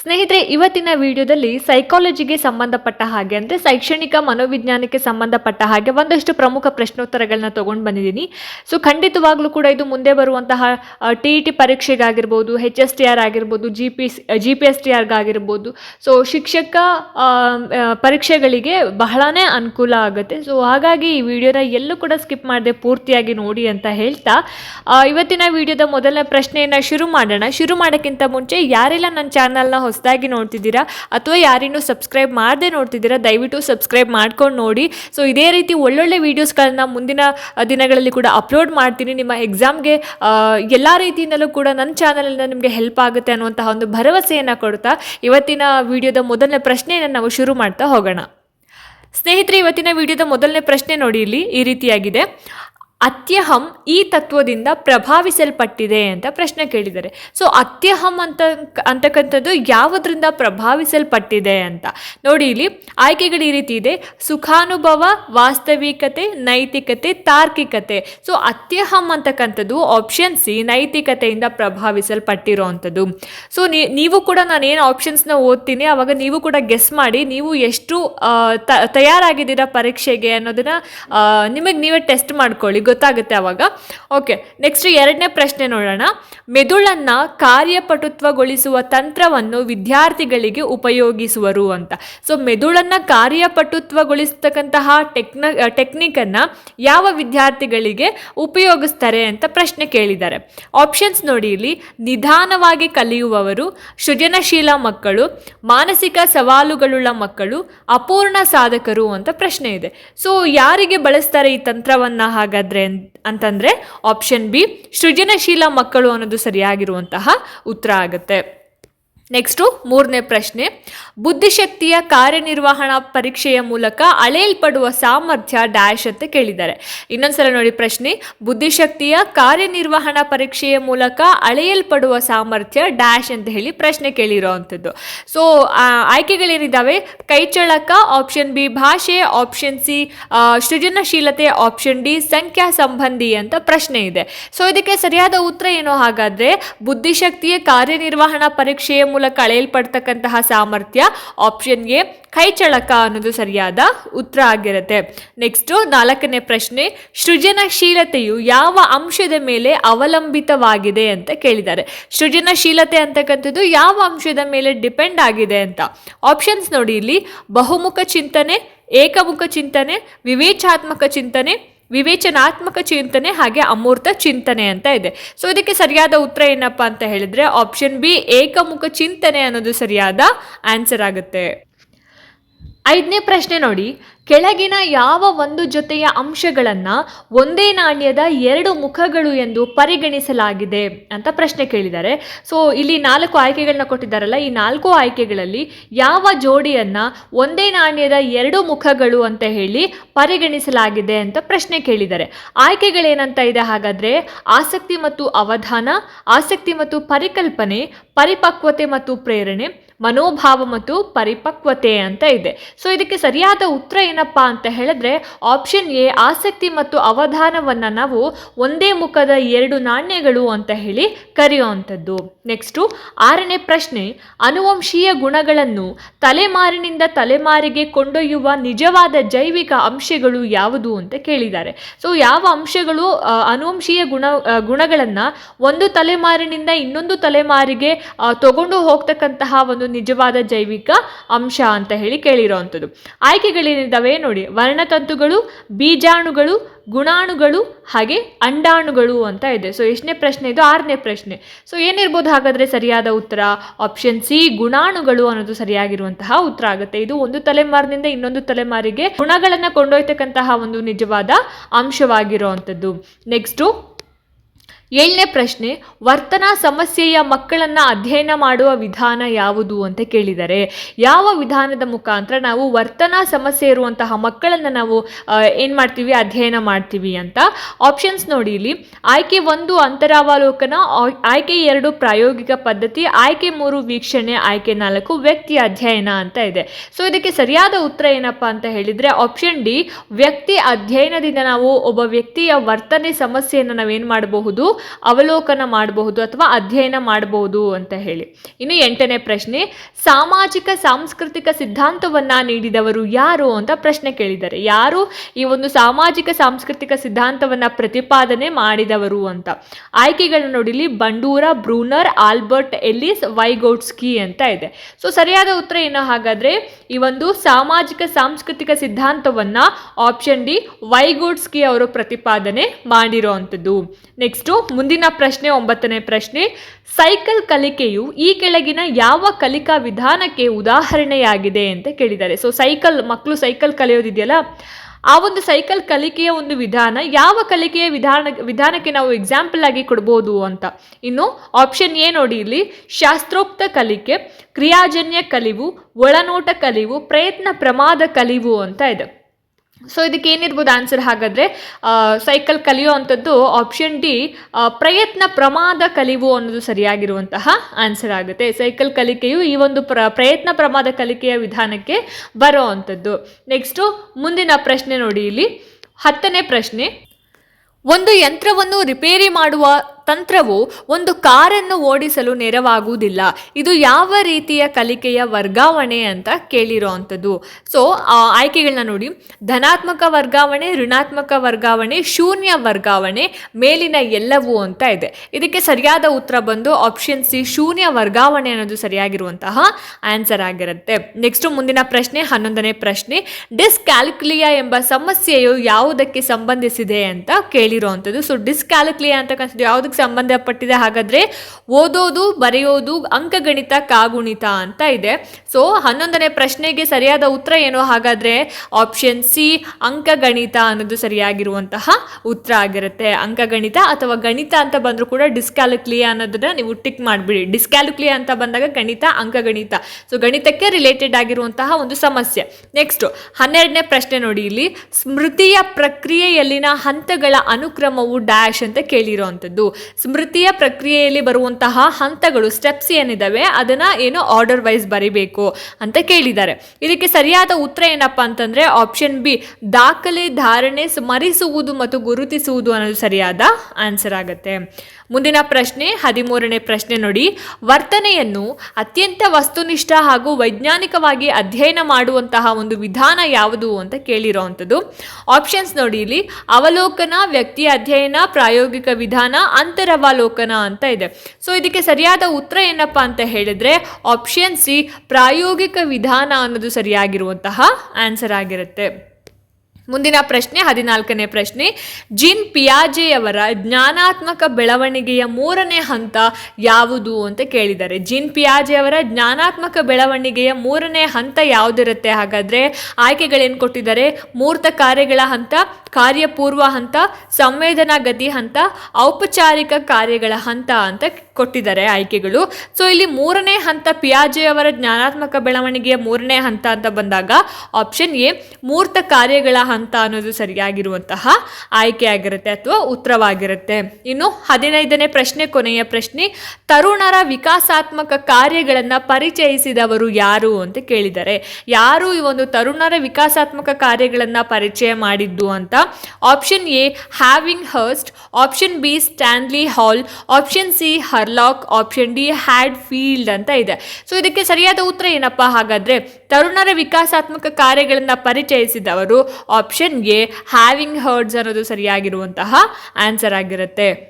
ಸ್ನೇಹಿತರೆ, ಇವತ್ತಿನ ವಿಡಿಯೋದಲ್ಲಿ ಸೈಕಾಲಜಿಗೆ ಸಂಬಂಧಪಟ್ಟ ಹಾಗೆ, ಅಂದರೆ ಶೈಕ್ಷಣಿಕ ಮನೋವಿಜ್ಞಾನಕ್ಕೆ ಸಂಬಂಧಪಟ್ಟ ಹಾಗೆ ಒಂದಷ್ಟು ಪ್ರಮುಖ ಪ್ರಶ್ನೋತ್ತರಗಳನ್ನ ತೊಗೊಂಡು ಬಂದಿದ್ದೀನಿ. ಸೊ ಖಂಡಿತವಾಗ್ಲೂ ಕೂಡ ಇದು ಮುಂದೆ ಬರುವಂತಹ ಟಿ ಇ ಟಿ ಪರೀಕ್ಷೆಗಾಗಿರ್ಬೋದು ಹೆಚ್ ಎಸ್ ಟಿ ಆರ್ ಆಗಿರ್ಬೋದು G P G P S T ಆರ್ಗಾಗಿರ್ಬೋದು so ಶಿಕ್ಷಕ ಪರೀಕ್ಷೆಗಳಿಗೆ ಬಹಳನೇ ಅನುಕೂಲ ಆಗುತ್ತೆ. ಸೊ ಹಾಗಾಗಿ ಈ ವಿಡಿಯೋನ ಎಲ್ಲೂ ಕೂಡ ಸ್ಕಿಪ್ ಮಾಡದೆ ಪೂರ್ತಿಯಾಗಿ ನೋಡಿ ಅಂತ ಹೇಳ್ತಾ ಇವತ್ತಿನ ವಿಡಿಯೋದ ಮೊದಲ ಪ್ರಶ್ನೆಯನ್ನು ಶುರು ಮಾಡೋಣ. ಶುರು ಮಾಡೋಕ್ಕಿಂತ ಮುಂಚೆ ಯಾರೆಲ್ಲ ನನ್ನ ಚಾನಲ್ನ ಹೊಸದಾಗಿ ನೋಡ್ತಿದ್ದೀರಾ ಅಥವಾ ಯಾರಿನ್ನೂ ಸಬ್ಸ್ಕ್ರೈಬ್ ಮಾಡದೆ ನೋಡ್ತಿದ್ದೀರಾ, ದಯವಿಟ್ಟು ಸಬ್ಸ್ಕ್ರೈಬ್ ಮಾಡ್ಕೊಂಡು ನೋಡಿ. ಸೊ ಇದೇ ರೀತಿ ಒಳ್ಳೊಳ್ಳೆ ವೀಡಿಯೋಸ್ಗಳನ್ನ ಮುಂದಿನ ದಿನಗಳಲ್ಲಿ ಕೂಡ ಅಪ್ಲೋಡ್ ಮಾಡ್ತೀನಿ. ನಿಮ್ಮ ಎಕ್ಸಾಮ್ಗೆ ಎಲ್ಲ ರೀತಿಯಿಂದಲೂ ಕೂಡ ನನ್ನ ಚಾನಲಿಂದ ನಿಮಗೆ ಹೆಲ್ಪ್ ಆಗುತ್ತೆ ಅನ್ನುವಂತಹ ಒಂದು ಭರವಸೆಯನ್ನು ಕೊಡ್ತಾ ಇವತ್ತಿನ ವಿಡಿಯೋದ ಮೊದಲನೇ ಪ್ರಶ್ನೆಯನ್ನು ನಾವು ಶುರು ಮಾಡ್ತಾ ಹೋಗೋಣ. ಸ್ನೇಹಿತರೆ, ಇವತ್ತಿನ ವಿಡಿಯೋದ ಮೊದಲನೇ ಪ್ರಶ್ನೆ ನೋಡಿ ಇಲ್ಲಿ ಈ ರೀತಿಯಾಗಿದೆ. ಅತ್ಯಹಂ ಈ ತತ್ವದಿಂದ ಪ್ರಭಾವಿಸಲ್ಪಟ್ಟಿದೆ ಅಂತ ಪ್ರಶ್ನೆ ಕೇಳಿದ್ದಾರೆ. ಸೊ ಅತ್ಯಹಂ ಅಂತ ಅಂತಕ್ಕಂಥದ್ದು ಯಾವುದರಿಂದ ಪ್ರಭಾವಿಸಲ್ಪಟ್ಟಿದೆ ಅಂತ. ನೋಡಿ ಇಲ್ಲಿ ಆಯ್ಕೆಗಳು ಈ ರೀತಿ ಇದೆ. ಸುಖಾನುಭವ, ವಾಸ್ತವಿಕತೆ, ನೈತಿಕತೆ, ತಾರ್ಕಿಕತೆ. ಸೊ ಅತ್ಯಹಂ ಅಂತಕ್ಕಂಥದ್ದು ಆಪ್ಷನ್ ಸಿ ನೈತಿಕತೆಯಿಂದ ಪ್ರಭಾವಿಸಲ್ಪಟ್ಟಿರೋವಂಥದ್ದು. ಸೊ ನೀವು ಕೂಡ ನಾನು ಏನು ಆಪ್ಷನ್ಸ್ನ ಓದ್ತೀನಿ ಆವಾಗ ನೀವು ಕೂಡ ಗೆಸ್ ಮಾಡಿ, ನೀವು ಎಷ್ಟು ತಯಾರಾಗಿದ್ದೀರಾ ಪರೀಕ್ಷೆಗೆ ಅನ್ನೋದನ್ನ ನಿಮಗೆ ನೀವೇ ಟೆಸ್ಟ್ ಮಾಡ್ಕೊಳ್ಳಿ. ಗೊತ್ತಾಗುತ್ತೆ ಅವಾಗ. ಓಕೆ ನೆಕ್ಸ್ಟ್ ಎರಡನೇ ಪ್ರಶ್ನೆ ನೋಡೋಣ. ಮೆದುಳನ್ನು ಕಾರ್ಯಪಟುತ್ವಗೊಳಿಸುವ ತಂತ್ರವನ್ನು ವಿದ್ಯಾರ್ಥಿಗಳಿಗೆ ಉಪಯೋಗಿಸುವರು ಅಂತ. ಸೊ ಮೆದುಳನ್ನು ಕಾರ್ಯಪಟುತ್ವಗೊಳಿಸ್ತಕ್ಕಂತಹ ಟೆಕ್ನ ಟೆಕ್ನಿಕನ್ನು ಯಾವ ವಿದ್ಯಾರ್ಥಿಗಳಿಗೆ ಉಪಯೋಗಿಸ್ತಾರೆ ಅಂತ ಪ್ರಶ್ನೆ ಕೇಳಿದ್ದಾರೆ. ಆಪ್ಷನ್ಸ್ ನೋಡಿ ಇಲ್ಲಿ. ನಿಧಾನವಾಗಿ ಕಲಿಯುವವರು, ಸೃಜನಶೀಲ ಮಕ್ಕಳು, ಮಾನಸಿಕ ಸವಾಲುಗಳುಳ್ಳ ಮಕ್ಕಳು, ಅಪೂರ್ಣ ಸಾಧಕರು ಅಂತ ಪ್ರಶ್ನೆ ಇದೆ. ಸೊ ಯಾರಿಗೆ ಬಳಸ್ತಾರೆ ಈ ತಂತ್ರವನ್ನು ಹಾಗಾದ್ರೆ? ಅನ್- ಅಂತಂದ್ರೆ ಆಪ್ಷನ್ ಬಿ ಸೃಜನಶೀಲ ಮಕ್ಕಳು ಅನ್ನೋದು ಸರಿಯಾಗಿರುವಂತಹ ಉತ್ತರ ಆಗುತ್ತೆ. ನೆಕ್ಸ್ಟು ಮೂರನೇ ಪ್ರಶ್ನೆ. ಬುದ್ಧಿಶಕ್ತಿಯ ಕಾರ್ಯನಿರ್ವಹಣಾ ಪರೀಕ್ಷೆಯ ಮೂಲಕ ಅಳೆಯಲ್ಪಡುವ ಸಾಮರ್ಥ್ಯ ಡ್ಯಾಶ್ ಅಂತ ಕೇಳಿದ್ದಾರೆ. ಇನ್ನೊಂದ್ಸಲ ನೋಡಿ ಪ್ರಶ್ನೆ. ಬುದ್ಧಿಶಕ್ತಿಯ ಕಾರ್ಯನಿರ್ವಹಣಾ ಪರೀಕ್ಷೆಯ ಮೂಲಕ ಅಳೆಯಲ್ಪಡುವ ಸಾಮರ್ಥ್ಯ ಡ್ಯಾಶ್ ಅಂತ ಹೇಳಿ ಪ್ರಶ್ನೆ ಕೇಳಿರೋ ಅಂಥದ್ದು ಸೊ ಆಯ್ಕೆಗಳೇನಿದ್ದಾವೆ ಕೈಚಳಕ ಆಪ್ಷನ್ ಬಿ ಭಾಷೆ ಆಪ್ಷನ್ ಸಿ ಸೃಜನಶೀಲತೆ ಆಪ್ಷನ್ ಡಿ ಸಂಖ್ಯಾ ಸಂಬಂಧಿ ಅಂತ ಪ್ರಶ್ನೆ ಇದೆ. ಸೊ ಇದಕ್ಕೆ ಸರಿಯಾದ ಉತ್ತರ ಏನು? ಹಾಗಾದ್ರೆ, ಬುದ್ಧಿಶಕ್ತಿಯ ಕಾರ್ಯನಿರ್ವಹಣಾ ಪರೀಕ್ಷೆಯ ಅಳೆಯಲ್ಪಡ್ತಕ್ಕಂತಹ ಸಾಮರ್ಥ್ಯ ಆಪ್ಷನ್ ಎ ಕೈಚಳಕ ಅನ್ನೋದು ಸರಿಯಾದ ಉತ್ತರ ಆಗಿರುತ್ತೆ. ನೆಕ್ಸ್ಟು ನಾಲ್ಕನೇ ಪ್ರಶ್ನೆ, ಸೃಜನಶೀಲತೆಯು ಯಾವ ಅಂಶದ ಮೇಲೆ ಅವಲಂಬಿತವಾಗಿದೆ ಅಂತ ಕೇಳಿದ್ದಾರೆ. ಸೃಜನಶೀಲತೆ ಅಂತಕ್ಕಂಥದ್ದು ಯಾವ ಅಂಶದ ಮೇಲೆ ಡಿಪೆಂಡ್ ಆಗಿದೆ ಅಂತ. ಆಪ್ಷನ್ಸ್ ನೋಡಿ ಇಲ್ಲಿ ಬಹುಮುಖ ಚಿಂತನೆ, ಏಕಮುಖ ಚಿಂತನೆ, ವಿವೇಚಾತ್ಮಕ ಚಿಂತನೆ ವಿವೇಚನಾತ್ಮಕ ಚಿಂತನೆ ಹಾಗೆ ಅಮೂರ್ತ ಚಿಂತನೆ ಅಂತ ಇದೆ. ಸೊ ಇದಕ್ಕೆ ಸರಿಯಾದ ಉತ್ತರ ಏನಪ್ಪಾ ಅಂತ ಹೇಳಿದ್ರೆ ಆಪ್ಷನ್ ಬಿ ಏಕಮುಖ ಚಿಂತನೆ ಅನ್ನೋದು ಸರಿಯಾದ ಆನ್ಸರ್ ಆಗುತ್ತೆ. ಐದನೇ ಪ್ರಶ್ನೆ ನೋಡಿ. ಕೆಳಗಿನ ಯಾವ ಒಂದು ಜೊತೆಯ ಅಂಶಗಳನ್ನು ಒಂದೇ ನಾಣ್ಯದ ಎರಡು ಮುಖಗಳು ಎಂದು ಪರಿಗಣಿಸಲಾಗಿದೆ ಅಂತ ಪ್ರಶ್ನೆ ಕೇಳಿದ್ದಾರೆ. ಸೊ ಇಲ್ಲಿ ನಾಲ್ಕು ಆಯ್ಕೆಗಳನ್ನ ಕೊಟ್ಟಿದ್ದಾರಲ್ಲ, ಈ ನಾಲ್ಕು ಆಯ್ಕೆಗಳಲ್ಲಿ ಯಾವ ಜೋಡಿಯನ್ನು ಒಂದೇ ನಾಣ್ಯದ ಎರಡು ಮುಖಗಳು ಅಂತ ಹೇಳಿ ಪರಿಗಣಿಸಲಾಗಿದೆ ಅಂತ ಪ್ರಶ್ನೆ ಕೇಳಿದ್ದಾರೆ. ಆಯ್ಕೆಗಳೇನಂತ ಇದೆ ಹಾಗಾದರೆ, ಆಸಕ್ತಿ ಮತ್ತು ಅವಧಾನ, ಆಸಕ್ತಿ ಮತ್ತು ಪರಿಕಲ್ಪನೆ, ಪರಿಪಕ್ವತೆ ಮತ್ತು ಪ್ರೇರಣೆ ಮನೋಭಾವ ಮತ್ತು ಪರಿಪಕ್ವತೆ ಅಂತ ಇದೆ. ಸೊ ಇದಕ್ಕೆ ಸರಿಯಾದ ಉತ್ತರ ಏನಪ್ಪಾ ಅಂತ ಹೇಳಿದ್ರೆ ಆಪ್ಷನ್ ಎ ಆಸಕ್ತಿ ಮತ್ತು ಅವಧಾನವನ್ನು ನಾವು ಒಂದೇ ಮುಖದ ಎರಡು ನಾಣ್ಯಗಳು ಅಂತ ಹೇಳಿ ಕರೆಯುವಂಥದ್ದು. ನೆಕ್ಸ್ಟು ಆರನೇ ಪ್ರಶ್ನೆ, ಅನುವಂಶೀಯ ಗುಣಗಳನ್ನು ತಲೆಮಾರಿನಿಂದ ತಲೆಮಾರಿಗೆ ಕೊಂಡೊಯ್ಯುವ ನಿಜವಾದ ಜೈವಿಕ ಅಂಶಗಳು ಯಾವುದು ಅಂತ ಕೇಳಿದ್ದಾರೆ. ಸೊ ಯಾವ ಅಂಶಗಳು ಅನುವಂಶೀಯ ಗುಣ ಗುಣಗಳನ್ನು ಒಂದು ತಲೆಮಾರಿನಿಂದ ಇನ್ನೊಂದು ತಲೆಮಾರಿಗೆ ತಗೊಂಡು ಹೋಗ್ತಕ್ಕಂತಹ ಒಂದು ನಿಜವಾದ ಜೈವಿಕ ಅಂಶ ಅಂತ ಹೇಳಿ ಕೇಳಿರೋವಂಥದ್ದು ಆಯ್ಕೆಗಳೇನಿದ್ದಾವೆ ನೋಡಿ, ವರ್ಣತಂತುಗಳು, ಬೀಜಾಣುಗಳು, ಗುಣಾಣುಗಳು, ಹಾಗೆ ಅಂಡಾಣುಗಳು ಅಂತ ಇದೆ. ಸೊ ಎಷ್ಟನೇ ಪ್ರಶ್ನೆ ಇದು? ಆರನೇ ಪ್ರಶ್ನೆ. ಸೊ ಏನಿರ್ಬೋದು ಹಾಗಾದ್ರೆ ಸರಿಯಾದ ಉತ್ತರ? ಆಪ್ಷನ್ ಸಿ ಗುಣಾಣುಗಳು ಅನ್ನೋದು ಸರಿಯಾಗಿರುವಂತಹ ಉತ್ತರ ಆಗುತ್ತೆ. ಇದು ಒಂದು ತಲೆಮಾರಿನಿಂದ ಇನ್ನೊಂದು ತಲೆಮಾರಿಗೆ ಗುಣಗಳನ್ನು ಕೊಂಡೊಯ್ತಕ್ಕಂತಹ ಒಂದು ನಿಜವಾದ ಅಂಶವಾಗಿರುವಂಥದ್ದು ನೆಕ್ಸ್ಟು ಏಳನೇ ಪ್ರಶ್ನೆ, ವರ್ತನಾ ಸಮಸ್ಯೆಯ ಮಕ್ಕಳನ್ನು ಅಧ್ಯಯನ ಮಾಡುವ ವಿಧಾನ ಯಾವುದು ಅಂತ ಕೇಳಿದರೆ, ಯಾವ ವಿಧಾನದ ಮುಖಾಂತರ ನಾವು ವರ್ತನಾ ಸಮಸ್ಯೆ ಇರುವಂತಹ ಮಕ್ಕಳನ್ನು ನಾವು ಏನು ಮಾಡ್ತೀವಿ, ಅಧ್ಯಯನ ಮಾಡ್ತೀವಿ ಅಂತ ಆಪ್ಷನ್ಸ್ ನೋಡಿ ಇಲ್ಲಿ. ಆಯ್ಕೆ ಒಂದು ಅಂತರಾವಲೋಕನ ಆಯ್ಕೆ ಎರಡು ಪ್ರಾಯೋಗಿಕ ಪದ್ಧತಿ, ಆಯ್ಕೆ ಮೂರು ವೀಕ್ಷಣೆ, ಆಯ್ಕೆ ನಾಲ್ಕು ವ್ಯಕ್ತಿ ಅಧ್ಯಯನ ಅಂತ ಇದೆ. ಸೊ ಇದಕ್ಕೆ ಸರಿಯಾದ ಉತ್ತರ ಏನಪ್ಪ ಅಂತ ಹೇಳಿದ್ರೆ ಆಪ್ಷನ್ ಡಿ, ವ್ಯಕ್ತಿ ಅಧ್ಯಯನದಿಂದ ನಾವು ಒಬ್ಬ ವ್ಯಕ್ತಿಯ ವರ್ತನೆ ಸಮಸ್ಯೆಯನ್ನು ನಾವೇನು ಮಾಡಬಹುದು ಅವಲೋಕನ ಮಾಡಬಹುದು ಅಥವಾ ಅಧ್ಯಯನ ಮಾಡಬಹುದು ಅಂತ ಹೇಳಿ. ಇನ್ನು ಎಂಟನೇ ಪ್ರಶ್ನೆ, ಸಾಮಾಜಿಕ, ಸಾಂಸ್ಕೃತಿಕ ಸಿದ್ಧಾಂತವನ್ನ ನೀಡಿದವರು ಯಾರು ಅಂತ ಪ್ರಶ್ನೆ ಕೇಳಿದ್ದಾರೆ. ಯಾರು ಈ ಒಂದು ಸಾಮಾಜಿಕ, ಸಾಂಸ್ಕೃತಿಕ ಸಿದ್ಧಾಂತವನ್ನ ಪ್ರತಿಪಾದನೆ ಮಾಡಿದವರು ಅಂತ. ಆಯ್ಕೆಗಳನ್ನ ನೋಡಿಲಿ, Bandura, Bruner, Albert Ellis Vygotsky ಅಂತ ಇದೆ. ಸೊ ಸರಿಯಾದ ಉತ್ತರ ಏನೋ ಹಾಗಾದ್ರೆ, ಈ ಒಂದು ಸಾಮಾಜಿಕ, ಸಾಂಸ್ಕೃತಿಕ ಸಿದ್ಧಾಂತವನ್ನ ಆಪ್ಷನ್ ಡಿ ವೈಗೋಟ್ಸ್ಕಿ ಅವರು ಪ್ರತಿಪಾದನೆ ಮಾಡಿರುವಂಥದ್ದು ನೆಕ್ಸ್ಟು ಮುಂದಿನ ಪ್ರಶ್ನೆ, ಒಂಬತ್ತನೇ ಪ್ರಶ್ನೆ. ಸೈಕಲ್ ಕಲಿಕೆಯು ಈ ಕೆಳಗಿನ ಯಾವ ಕಲಿಕಾ ವಿಧಾನಕ್ಕೆ ಉದಾಹರಣೆಯಾಗಿದೆ ಅಂತ ಕೇಳಿದ್ದಾರೆ. ಸೊ ಸೈಕಲ್ ಮಕ್ಕಳು ಸೈಕಲ್ ಕಲಿಯೋದಿದೆಯಲ್ಲ, ಆ ಒಂದು ಸೈಕಲ್ ಕಲಿಕೆಯ ಒಂದು ವಿಧಾನ ಯಾವ ಕಲಿಕೆಯ ವಿಧಾನ, ವಿಧಾನಕ್ಕೆ ನಾವು ಎಕ್ಸಾಂಪಲ್ ಆಗಿ ಕೊಡ್ಬೋದು ಅಂತ. ಇನ್ನು ಆಪ್ಷನ್ ಎ ನೋಡಿ ಇಲ್ಲಿ. ಶಾಸ್ತ್ರೋಕ್ತ ಕಲಿಕೆ, ಕ್ರಿಯಾಜನ್ಯ ಕಲಿವು, ಒಳನೋಟ ಕಲಿವು, ಪ್ರಯತ್ನ ಪ್ರಮಾದ ಕಲಿವು ಅಂತ ಇದೆ. ಸೊ ಇದಕ್ಕೆ ಏನಿರ್ಬೋದು ಆನ್ಸರ್ ಹಾಗಾದರೆ ಸೈಕಲ್ ಕಲಿಯೋ ಅಂಥದ್ದು ಆಪ್ಷನ್ ಡಿ ಪ್ರಯತ್ನ ಪ್ರಮಾದ ಕಲಿವು ಅನ್ನೋದು ಸರಿಯಾಗಿರುವಂತಹ ಆನ್ಸರ್ ಆಗುತ್ತೆ. ಸೈಕಲ್ ಕಲಿಕೆಯು ಈ ಒಂದು ಪ್ರ, ಪ್ರಯತ್ನ ಪ್ರಮಾದ ಕಲಿಕೆಯ ವಿಧಾನಕ್ಕೆ ಬರೋ ಅಂಥದ್ದು. ನೆಕ್ಸ್ಟು ಮುಂದಿನ ಪ್ರಶ್ನೆ ನೋಡಿ ಇಲ್ಲಿ. ಹತ್ತನೇ ಪ್ರಶ್ನೆ. ಒಂದು ಯಂತ್ರವನ್ನು ರಿಪೇರಿ ಮಾಡುವ ತಂತ್ರವು ಒಂದು ಕಾರನ್ನು ಓಡಿಸಲು ನೆರವಾಗುವುದಿಲ್ಲ. ಇದು ಯಾವ ರೀತಿಯ ಕಲಿಕೆಯ ವರ್ಗಾವಣೆ ಅಂತ ಕೇಳಿರೋ ಅಂಥದ್ದು ಸೊ ಆಯ್ಕೆಗಳನ್ನ ನೋಡಿ. ಧನಾತ್ಮಕ ವರ್ಗಾವಣೆ, ಋಣಾತ್ಮಕ ವರ್ಗಾವಣೆ, ಶೂನ್ಯ ವರ್ಗಾವಣೆ, ಮೇಲಿನ ಎಲ್ಲವೂ ಅಂತ ಇದೆ. ಇದಕ್ಕೆ ಸರಿಯಾದ ಉತ್ತರ ಬಂದು ಆಪ್ಷನ್ ಸಿ ಶೂನ್ಯ ವರ್ಗಾವಣೆ ಅನ್ನೋದು ಸರಿಯಾಗಿರುವಂತಹ ಆನ್ಸರ್ ಆಗಿರುತ್ತೆ. ನೆಕ್ಸ್ಟ್ ಮುಂದಿನ ಪ್ರಶ್ನೆ, ಹನ್ನೊಂದನೇ ಪ್ರಶ್ನೆ. ಡಿಸ್ಕ್ಯಾಲ್ಕುಲಿಯಾ ಎಂಬ ಸಮಸ್ಯೆಯು ಯಾವುದಕ್ಕೆ ಸಂಬಂಧಿಸಿದೆ ಅಂತ ಕೇಳಿರುವಂಥದ್ದು ಸೊ ಡಿಸ್ಕ್ಯಾಲ್ಕುಲಿಯಾ ಅಂತಕ್ಕಂಥದ್ದು ಯಾವುದಕ್ಕೆ ಸಂಬಂಧಪಟ್ಟಿದೆ. ಹಾಗಾದ್ರೆ ಓದೋದು, ಬರೆಯೋದು ಅಂಕಗಣಿತ, ಕಾಗುಣಿತ ಅಂತ ಇದೆ. ಸೊ ಹನ್ನೊಂದನೇ ಪ್ರಶ್ನೆಗೆ ಸರಿಯಾದ ಉತ್ತರ ಏನು? ಹಾಗಾದ್ರೆ ಆಪ್ಷನ್ ಸಿ ಅಂಕಗಣಿತ ಅನ್ನೋದು ಸರಿಯಾಗಿರುವಂತಹ ಉತ್ತರ ಆಗಿರುತ್ತೆ. ಅಂಕಗಣಿತ ಅಥವಾ ಗಣಿತ ಅಂತ ಬಂದರೂ ಕೂಡ ಡಿಸ್ಕ್ಯಾಲುಕ್ಲಿಯಾ ಅನ್ನೋದನ್ನ ನೀವು ಟಿಕ್ ಮಾಡಿಬಿಡಿ. ಡಿಸ್ಕ್ಯಾಲುಕ್ಲಿಯಾ ಅಂತ ಬಂದಾಗ ಗಣಿತ, ಅಂಕಗಣಿತ. ಸೊ ಗಣಿತಕ್ಕೆ ರಿಲೇಟೆಡ್ ಆಗಿರುವಂತಹ ಒಂದು ಸಮಸ್ಯೆ. ನೆಕ್ಸ್ಟ್ ಹನ್ನೆರಡನೇ ಪ್ರಶ್ನೆ ನೋಡಿ ಇಲ್ಲಿ. ಸ್ಮೃತಿಯ ಪ್ರಕ್ರಿಯೆಯಲ್ಲಿನ ಹಂತಗಳ ಅನುಕ್ರಮವು ಡ್ಯಾಶ್ ಅಂತ ಕೇಳಿರುವಂಥದ್ದು ಸ್ಮೃತಿಯ ಪ್ರಕ್ರಿಯೆಯಲ್ಲಿ ಬರುವಂತಹ ಹಂತಗಳು ಸ್ಟೆಪ್ಸ್ ಏನಿದ್ದಾವೆ ಅದನ್ನ ಏನು ಆರ್ಡರ್ ವೈಸ್ ಬರಿಬೇಕು ಅಂತ ಕೇಳಿದ್ದಾರೆ. ಇದಕ್ಕೆ ಸರಿಯಾದ ಉತ್ತರ ಏನಪ್ಪ ಅಂತಂದ್ರೆ ಆಪ್ಷನ್ ಬಿ ದಾಖಲೆ ಧಾರಣೆ ಸ್ಮರಿಸುವುದು ಮತ್ತು ಗುರುತಿಸುವುದು ಅನ್ನೋದು ಸರಿಯಾದ ಆನ್ಸರ್ ಆಗುತ್ತೆ. ಮುಂದಿನ ಪ್ರಶ್ನೆ, ಹದಿಮೂರನೇ ಪ್ರಶ್ನೆ ನೋಡಿ. ವರ್ತನೆಯನ್ನು ಅತ್ಯಂತ ವಸ್ತುನಿಷ್ಠ ಹಾಗೂ ವೈಜ್ಞಾನಿಕವಾಗಿ ಅಧ್ಯಯನ ಮಾಡುವಂತಹ ಒಂದು ವಿಧಾನ ಯಾವುದು ಅಂತ ಕೇಳಿರೋವಂಥದ್ದು ಆಪ್ಷನ್ಸ್ ನೋಡಿ ಇಲ್ಲಿ, ಅವಲೋಕನ ವ್ಯಕ್ತಿ ಅಧ್ಯಯನ, ಪ್ರಾಯೋಗಿಕ ವಿಧಾನ ಅಂತರವಲೋಕನ ಅಂತ ಇದೆ. ಸೊ ಇದಕ್ಕೆ ಸರಿಯಾದ ಉತ್ತರ ಏನಪ್ಪಾ ಅಂತ ಹೇಳಿದ್ರೆ ಆಪ್ಷನ್ ಸಿ ಪ್ರಾಯೋಗಿಕ ವಿಧಾನ ಅನ್ನೋದು ಸರಿಯಾಗಿರುವಂತಹ ಆನ್ಸರ್ ಆಗಿರುತ್ತೆ. ಮುಂದಿನ ಪ್ರಶ್ನೆ, ಹದಿನಾಲ್ಕನೇ ಪ್ರಶ್ನೆ. ಜಿನ್ ಪಿಯಾಜೆಯವರ ಜ್ಞಾನಾತ್ಮಕ ಬೆಳವಣಿಗೆಯ ಮೂರನೇ ಹಂತ ಯಾವುದು ಅಂತ ಕೇಳಿದ್ದಾರೆ. ಜಿನ್ ಪಿಯಾಜೆಯವರ ಜ್ಞಾನಾತ್ಮಕ ಬೆಳವಣಿಗೆಯ ಮೂರನೇ ಹಂತ ಯಾವುದಿರುತ್ತೆ? ಹಾಗಾದರೆ ಆಯ್ಕೆಗಳೇನು ಕೊಟ್ಟಿದ್ದಾರೆ? ಮೂರ್ತ ಕಾರ್ಯಗಳ ಹಂತ, ಕಾರ್ಯಪೂರ್ವ ಹಂತ, ಸಂವೇದನಾ ಗತಿ ಹಂತ, ಔಪಚಾರಿಕ ಕಾರ್ಯಗಳ ಹಂತ ಅಂತ ಕೊಟ್ಟಿದ್ದಾರೆ ಆಯ್ಕೆಗಳು. ಸೊ ಇಲ್ಲಿ ಮೂರನೇ ಹಂತ ಪಿಯಾಜೆಯವರ ಜ್ಞಾನಾತ್ಮಕ ಬೆಳವಣಿಗೆಯ ಮೂರನೇ ಹಂತ ಅಂತ ಬಂದಾಗ ಆಪ್ಷನ್ ಎ ಮೂರ್ತ ಕಾರ್ಯಗಳ ಹಂತ. ಅನ್ನೋದು ಸರಿಯಾಗಿರುವಂತಹ ಆಯ್ಕೆ ಆಗಿರುತ್ತೆ ಅಥವಾ ಉತ್ತರವಾಗಿರುತ್ತೆ. ಇನ್ನು ಹದಿನೈದನೇ ಪ್ರಶ್ನೆ, ಕೊನೆಯ ಪ್ರಶ್ನೆ, ತರುಣರ ವಿಕಾಸಾತ್ಮಕ ಕಾರ್ಯಗಳನ್ನು ಪರಿಚಯಿಸಿದವರು ಯಾರು ಅಂತ ಕೇಳಿದ್ದಾರೆ ಯಾರು ಈ ಒಂದು ತರುಣರ ವಿಕಾಸಾತ್ಮಕ ಕಾರ್ಯಗಳನ್ನು ಪರಿಚಯ ಮಾಡಿದ್ದು ಅಂತ? Option A Havighurst option B Stanley Hall option C Hurlock option D Hadfield ಅಂತ ಇದೆ. ಸೊ ಇದಕ್ಕೆ ಸರಿಯಾದ ಉತ್ತರ ಏನಪ್ಪ? ಹಾಗಾದ್ರೆ ತರುಣರ ವಿಕಾಸಾತ್ಮಕ ಕಾರ್ಯಗಳನ್ನು ಪರಿಚಯಿಸಿದವರು ಆಪ್ಷನ್ ಎ ಹ್ಯಾವಿಂಗ್ ಹರ್ಡ್ಸ್ ಅನ್ನೋದು ಸರಿಯಾಗಿರುವಂತಹ ಆನ್ಸರ್ ಆಗಿರುತ್ತೆ.